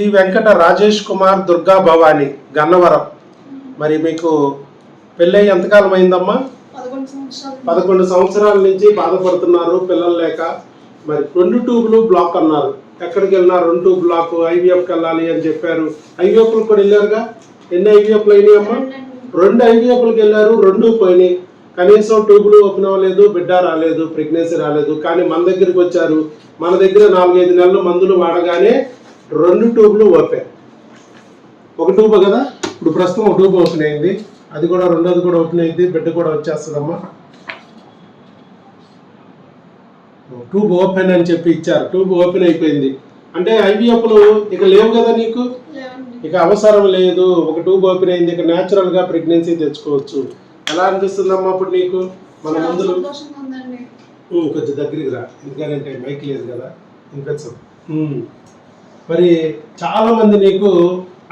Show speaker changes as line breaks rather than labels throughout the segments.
ఈ వెంకట రాజేష్ కుమార్ దుర్గా భవాని గన్నవరం. మరి మీకు పెళ్ళై ఎంతకాలం అయిందమ్మా
పదకొండు సంవత్సరాలు
నుంచి బాధపడుతున్నారు పిల్లలు లేక. మరి రెండు ట్యూబ్లు బ్లాక్ అన్నారు. ఎక్కడికి వెళ్ళినా రెండు ట్యూబ్ బ్లాక్ ఐవీఎఫ్కి వెళ్ళాలి అని చెప్పారు. ఐవీఎఫ్లు కూడా వెళ్ళారుగా? ఎన్ని ఐవీఎఫ్లు అయినాయి అమ్మా? రెండు ఐవీఎఫ్లకు వెళ్ళారు రెండు పోయినాయి. కనీసం ట్యూబ్లు ఓపెన్ అవ్వలేదు బిడ్డ రాలేదు ప్రెగ్నెన్సీ రాలేదు. కానీ మన దగ్గరికి వచ్చారు. మన దగ్గర నాలుగైదు నెలలు మందులు వాడగానే రెండు ట్యూబ్లు ఓపెన్. ఒక ట్యూబ్ కదా? ఇప్పుడు ప్రస్తుతం ఒక ట్యూబ్ ఓపెన్ అయింది. అది కూడా రెండోది కూడా ఓపెన్ అయింది. బిడ్డ కూడా వచ్చేస్తుందమ్మా. ట్యూబ్ ఓపెన్ అని చెప్పి ఇచ్చారు. ట్యూబ్ ఓపెన్ అయిపోయింది. అంటే ఐవీఎఫ్లు ఇక లేవు కదా నీకు? ఇక అవసరం లేదు. ఒక ట్యూబ్ ఓపెన్ అయింది. ఇక న్యాచురల్గా ప్రెగ్నెన్సీ తెచ్చుకోవచ్చు. ఎలా అనిపిస్తుందమ్మా అప్పుడు నీకు? మన మందులు? కొంచెం దగ్గరికి రా. ఎందుకంటే మైక్ లేదు కదా. ఉమ్. మరి చాలా మంది నీకు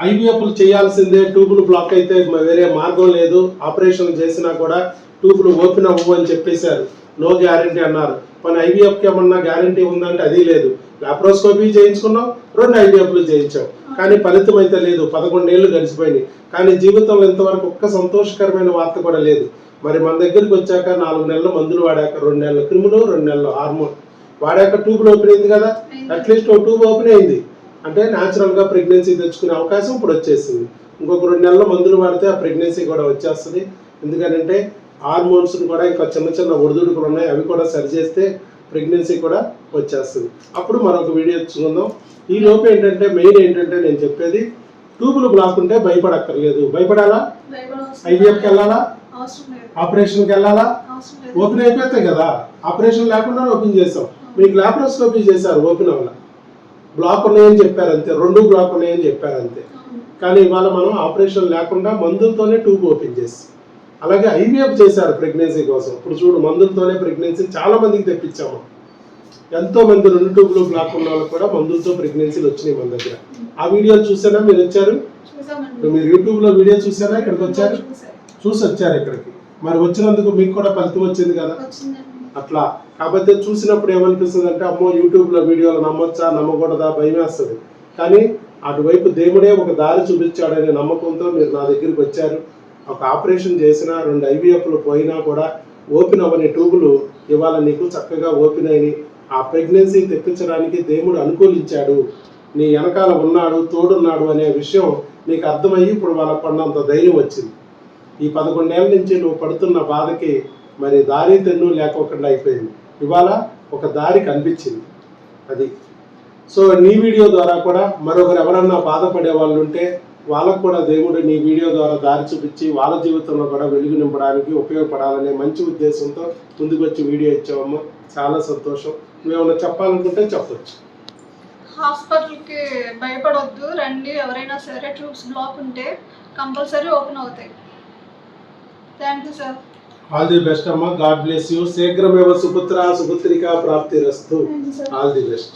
ఐవీఎఫ్లు చేయాల్సిందే ట్యూబులు బ్లాక్ అయితే వేరే మార్గం లేదు ఆపరేషన్ చేసినా కూడా ట్యూబులు ఓపెన్ అవ్వవు అని చెప్పేశారు. నో గ్యారంటీ అన్నారు. మన ఐవీఎఫ్కి ఏమన్నా గ్యారంటీ ఉందంటే అది లేదు. లాప్రోస్కోపీ చేయించుకున్నాం రెండు ఐవీఎఫ్లు చేయించాం. కానీ ఫలితం అయితే లేదు. పదకొండేళ్ళు గడిచిపోయినాయి. కానీ జీవితంలో ఇంతవరకు ఒక్క సంతోషకరమైన వార్త కూడా లేదు. మరి మన దగ్గరికి వచ్చాక నాలుగు నెలలు మందులు వాడాక రెండు నెలల క్రిములు రెండు నెలలు హార్మోన్ వాడాక ట్యూబ్ ఓపెన్ అయింది కదా? అట్లీస్ట్ ఒక ట్యూబ్ ఓపెన్ అయింది. అంటే న్యాచురల్గా ప్రెగ్నెన్సీ తెచ్చుకునే అవకాశం ఇప్పుడు వచ్చేసింది. ఇంకొక రెండు నెలలు మందులు వాడితే ఆ ప్రెగ్నెన్సీ కూడా వచ్చేస్తుంది. ఎందుకంటే హార్మోన్స్ కూడా ఇంకా చిన్న చిన్న ఒడిదుడుకులు ఉన్నాయి అవి కూడా సరి చేస్తే ప్రెగ్నెన్సీ కూడా వచ్చేస్తుంది. అప్పుడు మరొక వీడియో చూద్దాం ఈ లోపు ఏంటంటే మెయిన్ ఏంటంటే నేను చెప్పేది ట్యూబులు బ్లాక్ ఉంటే భయపడక్కర్లేదు. భయపడాలా? ఐవీఎఫ్కి వెళ్ళాలా? ఆపరేషన్కి వెళ్ళాలా? ఓపెన్ అయిపోతాయి కదా ఆపరేషన్ లేకుండా ఓపెన్ చేసాం. మీకు లాప్రోస్కోపీ చేశారు ఓపెన్ అవ్వాల? బ్లాక్ ఉన్నాయని చెప్పారు అంతే రెండు బ్లాక్ ఉన్నాయని చెప్పారు అంతే
అవును.
కానీ ఇవాళ మనం ఆపరేషన్ లేకుండా మందులతోనే ట్యూబ్ ఓపెన్ చేసి అలాగే ఐవీఎఫ్ చేశారు ప్రెగ్నెన్సీ కోసం. ఇప్పుడు చూడు మందులతోనే ప్రెగ్నెన్సీ చాలా మందికి తెప్పించాము. ఎంతో మంది రెండు ట్యూబ్లు బ్లాక్ ఉన్న వాళ్ళకి కూడా మందులతో ప్రెగ్నెన్సీలు వచ్చినాయి మన దగ్గర. ఆ వీడియో చూసారా? మీరు వచ్చారు? మీరు యూట్యూబ్లో వీడియో చూసారా? ఇక్కడికి వచ్చారు. చూసి. వచ్చారు ఇక్కడికి. మరి వచ్చినందుకు మీకు కూడా ఫలితం వచ్చింది కదా? అట్లా. కాకపోతే చూసినప్పుడు ఏమనిపిస్తుంది అంటే అమ్మో యూట్యూబ్లో వీడియోలు నమ్మొచ్చా? నమ్మకూడదా? భయం వేస్తుంది. కానీ అటువైపు దేవుడే ఒక దారి చూపించాడనే నమ్మకంతో మీరు నా దగ్గరికి వచ్చారు. ఒక ఆపరేషన్ చేసినా రెండు ఐవీఎఫ్లు పోయినా కూడా ఓపెన్ అవ్వని ట్యూబులు ఇవాళ నీకు చక్కగా ఓపెన్ అయినాయి. ఆ ప్రెగ్నెన్సీ తెప్పించడానికి దేవుడు అనుకూలించాడు. నీ వెనకాల ఉన్నాడు తోడున్నాడు అనే విషయం నీకు అర్థమయ్యి ఇప్పుడు వాళ్ళ పడినంత ధైర్యం వచ్చింది. ఈ పదకొండేళ్ళ నుంచి నువ్వు పడుతున్న బాధకి మరి దారి తెన్ను లేకోకుండా అయిపోయింది. ఇవాళ ఒక దారి కనిపించింది. అది. సో నీ వీడియో ద్వారా కూడా మరొకరు ఎవరన్నా బాధపడే వాళ్ళు ఉంటే వాళ్ళకు కూడా దేవుడు నీ వీడియో ద్వారా దారి చూపించి వాళ్ళ జీవితంలో కూడా వెలుగు నింపడానికి ఉపయోగపడాలనే మంచి ఉద్దేశంతో ముందుకు వచ్చి వీడియో ఇచ్చావమ్మ. చాలా సంతోషం. నువ్వేమన్నా చెప్పాలనుకుంటే చెప్పొచ్చు.
హాస్పిటల్కి భయపడొద్దు. రండి. ఎవరైనా సరే ట్యూబ్స్ బ్లాక్ ఉంటే కంపల్సరీ ఓపెన్ అవుతాయి. Thank you sir.
All the best అమ్మా. గాడ్ బ్లెస్ యూ శీఘ్రమేవ సుపుత్ర సుపుత్రిక ప్రాప్తిరస్తు. All the best